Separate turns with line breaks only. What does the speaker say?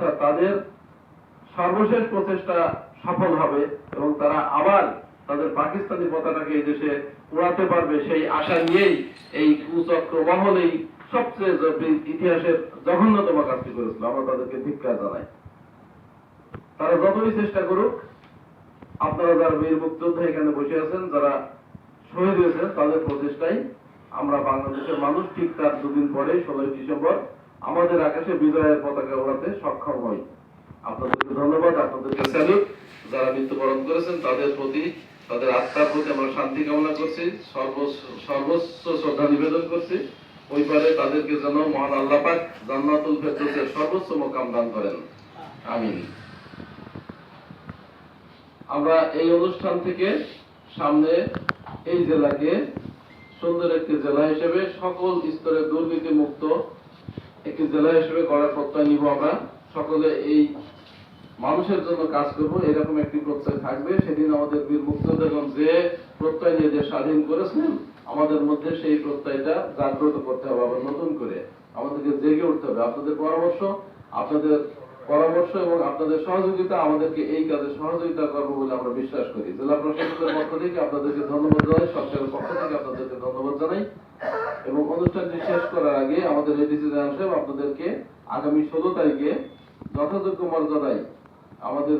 তাদের সর্বশেষ প্রচেষ্টা সফল হবে এবং তারা আবার তাদের পাকিস্তানি পতাকাকে এই দেশে উড়াতে পারবে সেই আশা নিয়েই এই কুচক্র মহল এই সবচেয়ে ইতিহাসের জঘন্যতম কাজটি করেছিল। আমরা তাদেরকে ধিক্কার জানাই। তারা যতই চেষ্টা করুক, আপনারা যারা বীর মুক্তিযোদ্ধা এখানে বসে আছেন, যারা শহীদ হয়েছেন, তাদের প্রচেষ্টাই আমরা বাংলাদেশের মানুষ ঠিক তার দুদিন পরে ষোলোই ডিসেম্বর আমাদের আকাশে বিজয়ের পতাকা ওড়াতে সক্ষম হই। আপনাদেরকে ধন্যবাদ। আপনাদেরকে স্যালুট। যারা মৃত্যুবরণ করেছেন, তাদের প্রতি, তাদের আত্মার প্রতি আমরা শান্তি কামনা করছি। সর্বোচ্চ শ্রদ্ধা নিবেদন করছি। ওই পারে তাদেরকে যেন মহান আল্লাহ পাক জান্নাতুল ফেরদৌসের সর্বোচ্চ মোকাম দান করেন। আমিন। আমরা এই অনুষ্ঠান থেকে সামনে এই জেলাকে সুন্দর একটি জেলা হিসেবে সকল স্তরে দুর্নীতি মুক্ত একটি জেলা হিসেবে করার প্রত্যয় নিব আমরা। সকলে এই মানুষের জন্য কাজ করব, এরকম একটি প্রত্যয় থাকবে। সেদিন আমাদের বীর মুক্তিযোদ্ধাগণ যে প্রত্যয় নিয়ে যে স্বাধীন করেছেন, আমাদের মধ্যে সেই প্রত্যয়টা জাগ্রত করতে হবে আবার নতুন করে। আমাদেরকে জেগে উঠতে হবে। আপনাদের পরামর্শ আপনাদের পরামর্শ এবং আপনাদের সহযোগিতা, আমাদেরকে এই কাজে সহযোগিতা করব বলে আমরা বিশ্বাস করি। জেলা প্রশাসনের পক্ষ থেকে আপনাদেরকে ধন্যবাদ জানাই, সরকারের পক্ষ থেকে আপনাদেরকে ধন্যবাদ জানাই। এবং অনুষ্ঠানটি শেষ করার আগে আমাদের এডিসি জানান সাহেব আপনাদেরকে আগামী ষোলো তারিখে যথাযোগ্য মর্যাদায় আমাদের